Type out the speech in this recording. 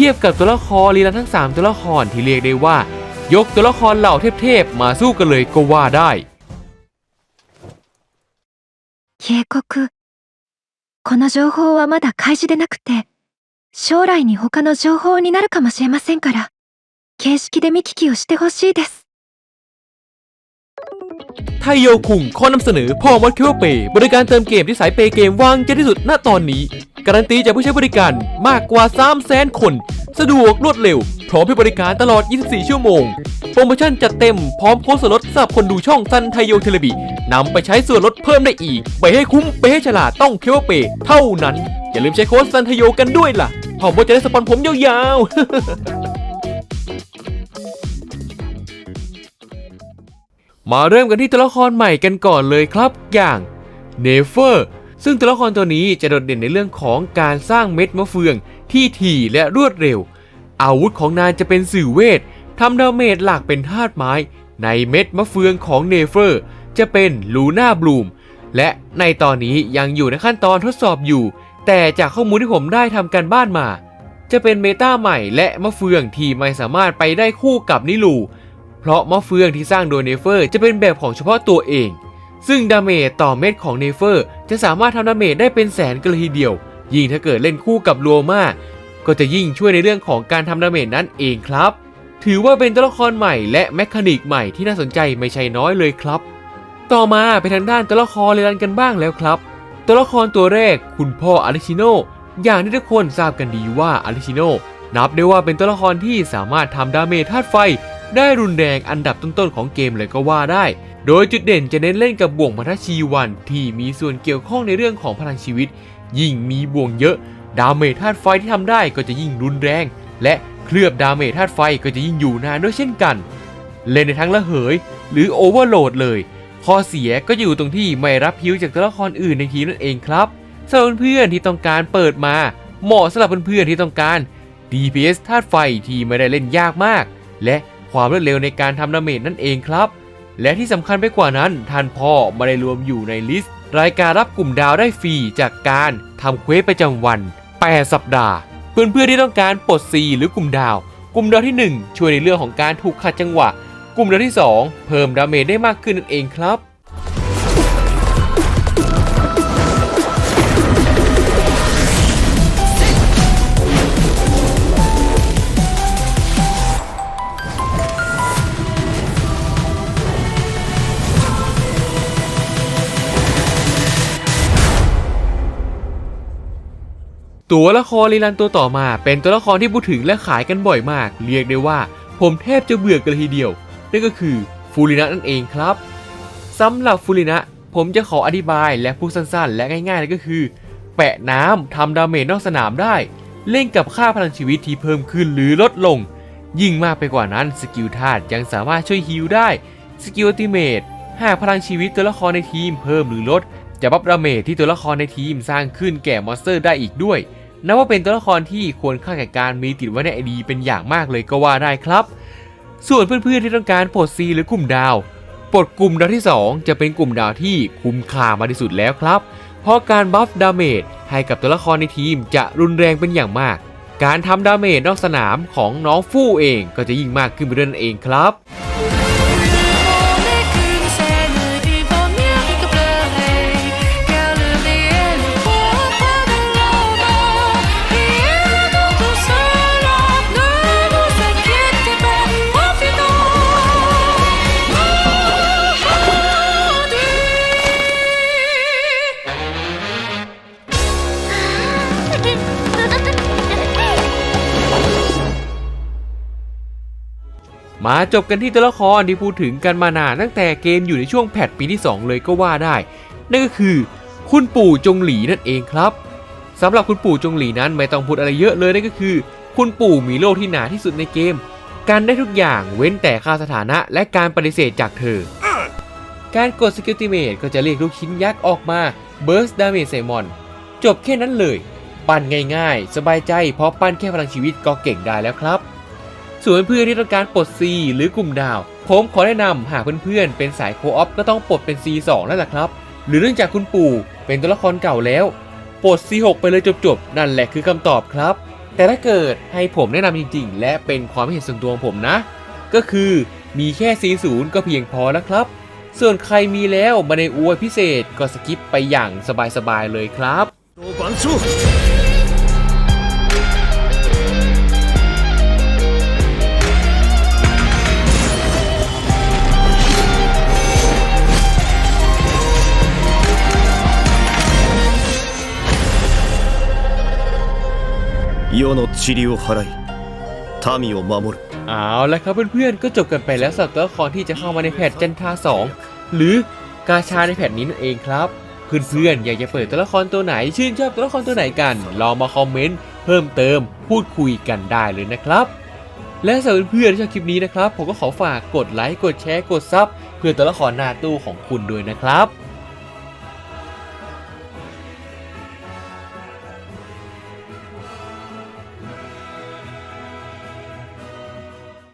ทียบกับตัวละครลีลันทั้ง 3 ตัวละครที่เรียกได้ว่า ยกตัวละครเหล่าเทพๆมาสู้กันเลยก็ว่าได้ 警告。この情報はまだ開示でなくて、将来に他の情報になるかもしれませんから、形式で見聞きをしてほしいです。 ไทโยคุงข้อนำเสนอพ่อมดคิวเปย์บริการเติมเกมที่สายเปย์เกมวางใจที่สุดณตอนนี้ การันตีจากผู้ใช้บริการมากกว่า 3 0 0แสนคน สะดวกรวดเร็ว พร้อมให้บริการตลอด 24 ชั่วโมง โปรโมชั่นจัดเต็มพร้อมโค้ดส่วนลดสำหรับคนดูช่องซันไทโยเทเลบินำไปใช้ส่วนลดเพิ่มได้อีก ไปให้คุ้มไปให้ฉลาดต้องคิวเปย์เท่านั้น อย่าลืมใช้โค้ดซันไทโยกันด้วยล่ะพอมดจะได้สปอนผมยาวๆ มาเริ่มกันที่ตัวละครใหม่กันก่อนเลยครับ อย่างเนเฟอร์ซึ่งตัวละครตัวนี้จะโดดเด่นในเรื่องของการสร้างเม็ดมะเฟืองที่ถี่และรวดเร็ว อาวุธของนางจะเป็นสื่อเวททำดาเมจหลักเป็นธาตุไม้ ในเม็ดมะเฟืองของเนเฟอร์ จะเป็นลูน่าบลูมและในตอนนี้ยังอยู่ในขั้นตอนทดสอบอยู่ แต่จากข้อมูลที่ผมได้ทำการบ้านมา จะเป็นเมตาใหม่และมะเฟืองที่ไม่สามารถไปได้คู่กับนิลู เพราะมะเฟืองที่สร้างโดยเนเฟอร์จะเป็นแบบของเฉพาะตัวเอง ซึ่งดาเมจต่อเม็ดของเนเฟอร์จะสามารถทำดาเมจได้เป็นแสนกันเลยทีเดียว ยิ่งถ้าเกิดเล่นคู่กับลัวมาก็จะยิ่งช่วยในเรื่องของการทำดาเมจนั่นเองครับ ถือว่าเป็นตัวละครใหม่และแมคานิกใหม่ที่น่าสนใจไม่ใช่น้อยเลยครับ ต่อมาไปทางด้านตัวละครเรลันกันบ้างแล้วครับ ตัวละครตัวแรกคุณพ่ออาริชิโนอย่างที่ทุกคนทราบกันดีว่าอาริชิโนนับได้ว่าเป็นตัวละครที่สามารถทำดาเมจธาตุไฟ ได้รุนแรงอันดับต้นๆของเกมเลยก็ว่าได้ โดยจุดเด่นจะเน้นเล่นกับบ่วงพัทชีวันที่มีส่วนเกี่ยวข้องในเรื่องของพลังชีวิต ยิ่งมีบ่วงเยอะ ดาเมจธาตุไฟที่ทำได้ก็จะยิ่งรุนแรง และเคลือบดาเมจธาตุไฟก็จะยิ่งอยู่นานด้วยเช่นกัน เล่นในทั้งระเหย หรือโอเวอร์โหลดเลย ข้อเสียก็อยู่ตรงที่ไม่รับพิวจากตัวละครอื่นในทีมนั่นเองครับสำหรับเพื่อนที่ต้องการเปิดมาเหมาะสำหรับเพื่อนๆที่ต้องการ DPS ธาตุไฟที่ไม่ได้เล่นยากมาก และ ความรวดเร็วในการทำดาเมจนั่นเองครับ และที่สำคัญไปกว่านั้นท่านพ่อไม่ได้รวมอยู่ในลิสต์ รายการรับกลุ่มดาวได้ฟรีจากการทำเควสประจำวัน 8 สัปดาห์ เพื่อนๆที่ต้องการปลดซีหรือกลุ่มดาว กลุ่มดาวที่ 1 ช่วยในเรื่องของการถูกขัดจังหวะ กลุ่มดาวที่ 2 เพิ่มดาเมจได้มากขึ้นนั่นเองครับ ตัวละครลีลันตัวต่อมา เป็นตัวละครที่พูดถึงและขายกันบ่อยมาก เรียกได้ว่า ผมแทบจะเบื่อกันทีเดียว นั่นก็คือฟูรินะนั่นเองครับสำหรับฟูรินะ ผมจะขออธิบายและพูดสั้นๆ และง่ายๆเลยก็คือ แปะน้ำทำดาเมจนอกสนามได้ เล่นกับค่าพลังชีวิตที่เพิ่มขึ้นหรือลดลง ยิ่งมากไปกว่านั้นสกิลธาตุยังสามารถช่วยฮีลได้สกิลอัลติเมตหากพลังชีวิตตัวละครในทีมเพิ่มหรือลด จะบัฟดาเมจที่ตัวละครในทีมสร้างขึ้นแก่มอนสเตอร์ได้อีกด้วย นับว่าเป็นตัวละครที่ควรค่าแก่การมีติดไว้ในไอดีเป็นอย่างมากเลยก็ว่าได้ครับ ส่วนเพื่อนๆที่ต้องการปลดซีหรือกลุ่มดาวปลดกลุ่มดาวที่ 2 จะเป็นกลุ่มดาวที่คุ้มค่ามากที่สุดแล้วครับ เพราะการบัฟดาเมจให้กับตัวละครในทีมจะรุนแรงเป็นอย่างมาก การทำดาเมจนอกสนามของน้องฟู่เองก็จะยิ่งมากขึ้นไปด้วยนั่นเองครับ มาจบกันที่ตัวละครที่พูดถึงกันมานานตั้งแต่เกมอยู่ในช่วงแพทปีที่ 2 เลยก็ว่าได้ นั่นก็คือ คุณปู่จงหลีนั่นเองครับสำหรับคุณปู่จงหลีนั้นไม่ต้องพูดอะไรเยอะเลยนั่นก็คือ คุณปู่มีโลกที่หนาที่สุดในเกม การได้ทุกอย่างเว้นแต่ค่าสถานะและการปฏิเสธจากเธอ การกดสกิลติเมตก็จะเรียกลูกชิ้นยักษ์ออกมาเบิร์สดาเมจไซมอนจบแค่นั้นเลย ปั้นง่ายๆ สบายใจเพราะปั้นแค่พลังชีวิตก็เก่งได้แล้วครับ ส่วนเพื่อนที่ต้องการปลด C หรือกลุ่มดาว ผมขอแนะนำหากเพื่อนๆเป็นสายโคออฟก็ต้องปลดเป็น C2 นั่นแหละครับ หรือเนื่องจากคุณปู่เป็นตัวละครเก่าแล้วปลด C6 ไปเลยจบๆ นั่นแหละคือคำตอบครับ แต่ถ้าเกิดให้ผมแนะนำจริงๆ และเป็นความเห็นส่วนตัวของผมนะ ก็คือมีแค่40ก็เพียงพอแล้วครับ ส่วนใครมีแล้วมาในอวยพิเศษก็สกิปไปอย่างสบายๆเลยครับ 世の塵を払い民を守る เอาละครับเพื่อนๆ ก็จบกันไปแล้วสำหรับตัวละครที่จะเข้ามาในแพทจันทรา2 หรือกาชาในแพทนี้นั่นเองครับ เพื่อนๆ อยากจะเปิดตัวละครตัวไหน ชื่นชอบตัวละครตัวไหนกันลองมาคอมเมนต์เพิ่มเติมพูดคุยกันได้เลยนะครับ และสำหรับเพื่อนๆที่ชอบคลิปนี้นะครับ ผมก็ขอฝากกดไลค์กดแชร์กดซับเพื่อตัวละครหน้าตู้ของคุณด้วยนะครับ